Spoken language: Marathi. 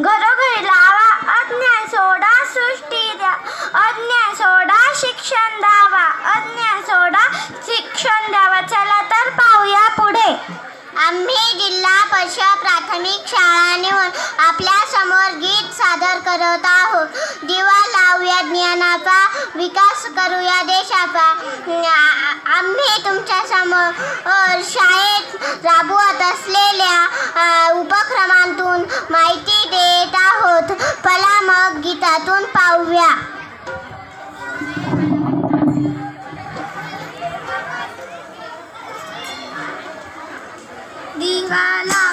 घरोघरी लावा अज्ञान सोडा सृष्टी द्या. अज्ञान सोडा शिक्षण द्यावा. अज्ञान सोडा शिक्षण द्यावा. चला तर पाहूया पुढे. आम्ही जिल्हा परिषद प्राथमिक शाळा नेऊन आपल्यासमोर गीत सादर करत आहोत. दिवा लावूया ज्ञानाचा विकास करूया देशाचा. आम्ही तुमच्यासमोर शाळेत राबवत असलेल्या उपक्रमांतून माहिती गीतातून पाहूया. दिवाला